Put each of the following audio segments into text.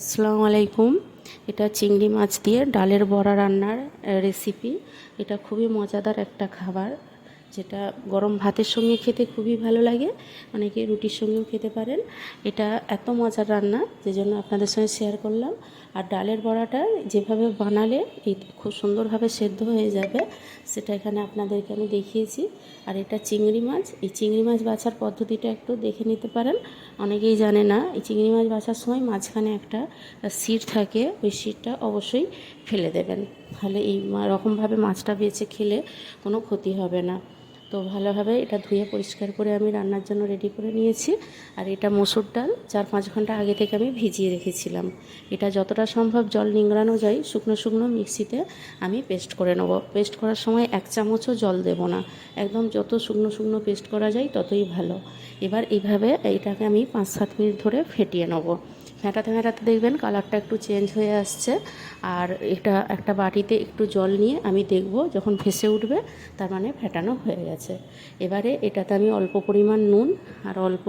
আসসালামু আলাইকুম। এটা চিংড়ি মাছ দিয়ে ডালের বড়া রান্নার রেসিপি এটা খুবই মজাদার একটা খাবার। যেটা গরম ভাতের সঙ্গে খেতে খুবই ভালো লাগে। অনেকে রুটির সঙ্গেও খেতে পারেন। এটা এত মজার রান্না যে জন্য আপনাদের সঙ্গে শেয়ার করলাম। আর ডালের বড়াটা যেভাবে বানালে এই খুব সুন্দরভাবে সেদ্ধ হয়ে যাবে, সেটা এখানে আপনাদেরকে আমি দেখিয়েছি। আর এটা চিংড়ি মাছ। এই চিংড়ি মাছ বাছার পদ্ধতিটা একটু দেখে নিতে পারেন। অনেকেই জানে না, এই চিংড়ি মাছ বাছার সময় মাঝখানে একটা সিট থাকে, ওই সিটটা অবশ্যই ফেলে দেবেন। তাহলে এই রকমভাবে মাছটা বেছে খেলে কোনো ক্ষতি হবে না। তো ভালোভাবে এটা ধুয়ে পরিষ্কার করে আমি রান্নার জন্য রেডি করে নিয়েছি। আর এটা মসুর ডাল, চার পাঁচ ঘণ্টা আগে থেকে আমি ভিজিয়ে রেখেছিলাম। এটা যতটা সম্ভব জল নিংড়ানো যায়, শুকনো শুকনো মিক্সিতে আমি পেস্ট করে নেব। পেস্ট করার সময় এক চামচও জল দেব না। একদম যত শুকনো শুকনো পেস্ট করা যায় ততই ভালো। এবার এইভাবে এইটাকে আমি পাঁচ সাত মিনিট ধরে ফেটিয়ে নেব। ফেটাতে ফেটাতে দেখবেন কালারটা একটু চেঞ্জ হয়ে আসছে। আর এটা একটা বাটিতে একটু জল নিয়ে আমি দেখব যখন ভেসে উঠবে, তার মানে ফেটানো হয়ে গেছে। এবারে এটাতে আমি অল্প পরিমাণ নুন আর অল্প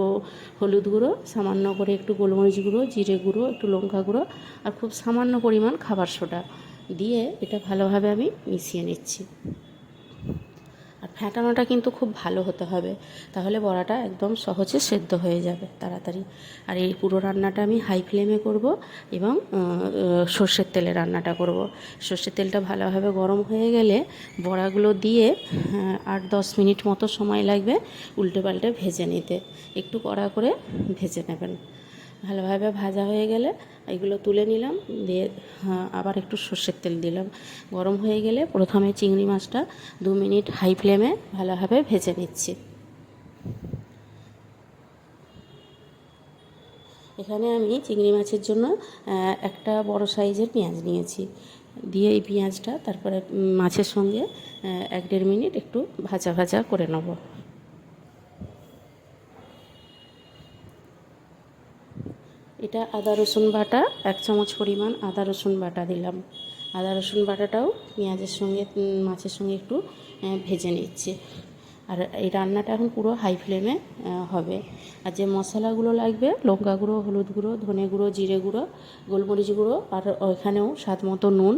হলুদ গুঁড়ো, সামান্য করে একটু গোলমরিচ গুঁড়ো, জিরে গুঁড়ো, একটু লঙ্কা গুঁড়ো আর খুব সামান্য পরিমাণ খাবার সোডা দিয়ে এটা ভালোভাবে আমি মিশিয়ে নিচ্ছি। ফ্যাটানোটা কিন্তু খুব ভালো হতে হবে। তাহলে বড়াটা একদম সহজে সেদ্ধ হয়ে যাবে তাড়াতাড়ি। আর এই পুরো রান্নাটা আমি হাই ফ্লেমে করব এবং সর্ষের তেলে রান্নাটা করব। সর্ষের তেলটা ভালোভাবে গরম হয়ে গেলে বড়াগুলো দিয়ে আট দশ মিনিট মতো সময় লাগবে উল্টে পাল্টে ভেজে নিতে। একটু কড়া করে ভেজে নেবেন। ভালোভাবে ভাজা হয়ে গেলে এগুলো তুলে নিলাম, দিয়ে আবার একটু সর্ষের তেল দিলাম। গরম হয়ে গেলে প্রথমে চিংড়ি মাছটা দু মিনিট হাই ফ্লেমে ভালোভাবে ভেজে নিচ্ছি। এখানে আমি চিংড়ি মাছের জন্য একটা বড় সাইজের পেঁয়াজ নিয়েছি। দিয়ে এই পেঁয়াজটা তারপরে মাছের সঙ্গে এক দেড় মিনিট একটু ভাজা ভাজা করে নেব। এটা আদা রসুন বাটা, এক চামচ পরিমাণ আদা রসুন বাটা দিলাম। আদা রসুন বাটাটাও পেঁয়াজের সঙ্গে মাছের সঙ্গে একটু ভেজে নিচ্ছে। আর এই রান্নাটা এখন পুরো হাই ফ্লেমে হবে। আর যে মশলাগুলো লাগবে, লঙ্কা গুঁড়ো, হলুদ গুঁড়ো, ধনে গুঁড়ো, জিরে গুঁড়ো, গোলমরিচ গুঁড়ো, আর ওইখানেও স্বাদ মতো নুন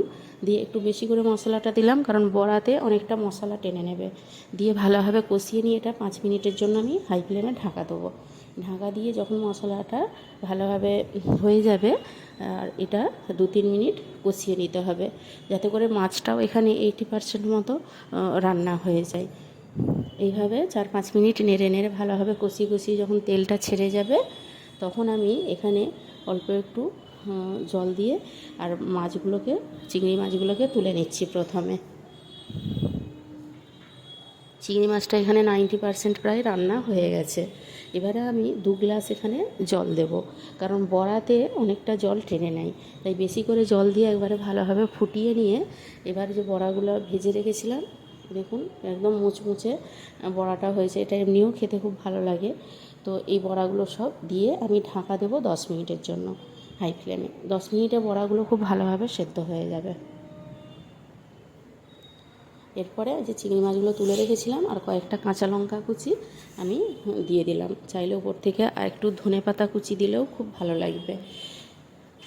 দিয়ে একটু বেশি করে মশলাটা দিলাম, কারণ বড়াতে অনেকটা মশলা টেনে নেবে। দিয়ে ভালোভাবে কষিয়ে নিয়ে এটা পাঁচ মিনিটের জন্য আমি হাই ফ্লেমে ঢাকা দেবো। ঢাকা দিয়ে যখন মশলাটা ভালোভাবে হয়ে যাবে, আর এটা দু তিন মিনিট কষিয়ে নিতে হবে, যাতে করে মাছটাও এখানে এইটি পার্সেন্ট মতো রান্না হয়ে যায়। এইভাবে চার পাঁচ মিনিট নেড়ে নেড়ে ভালোভাবে কষিয়ে কষিয়ে যখন তেলটা ছেড়ে যাবে, তখন আমি এখানে অল্প একটু জল দিয়ে আর মাছগুলোকে, চিংড়ি মাছগুলোকে তুলে নিচ্ছি প্রথমে। চিংড়ি মাছটা এখানে নাইনটি পারসেন্ট প্রায় রান্না হয়ে গেছে। এবারে আমি দু গ্লাস এখানে জল দেব। কারণ বড়াতে অনেকটা জল টেনে নেয়। তাই বেশি করে জল দিয়ে একবারে ভালোভাবে ফুটিয়ে নিয়ে এবার যে বড়াগুলো ভেজে রেখেছিলাম, দেখুন একদম মুচমুচে বড়াটা হয়েছে। এটা এমনিও খেতে খুব ভালো লাগে। তো এই বড়াগুলো সব দিয়ে আমি ঢাকা দেবো দশ মিনিটের জন্য হাই ফ্লেমে। দশ মিনিটে বড়াগুলো খুব ভালোভাবে সেদ্ধ হয়ে যাবে। এরপরে যে চিংড়ি মাছগুলো তুলে রেখেছিলাম আর কয়েকটা কাঁচা লঙ্কা কুচি আমি দিয়ে দিলাম। চাইলে ওপর থেকে আর একটু ধনে পাতা কুচি দিলেও খুব ভালো লাগবে।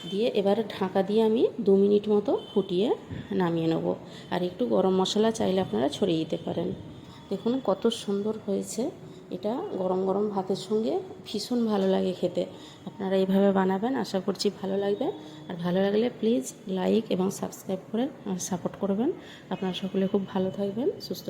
দিয়ে এবার ঢাকা দিয়ে আমি দু মিনিট মতো ফুটিয়ে নামিয়ে নেব। আর একটু গরম মশলা চাইলে আপনারা ছড়িয়ে দিতে পারেন। দেখুন কত সুন্দর হয়েছে। এটা গরম গরম ভাতের সঙ্গে ভীষণ ভালো লাগে খেতে। আপনারা এইভাবে বানাবেন, আশা করছি ভালো লাগবে। আর ভালো লাগলে প্লিজ লাইক এবং সাবস্ক্রাইব করে সাপোর্ট করবেন। আপনারা সকলে খুব ভালো থাকবেন, সুস্থ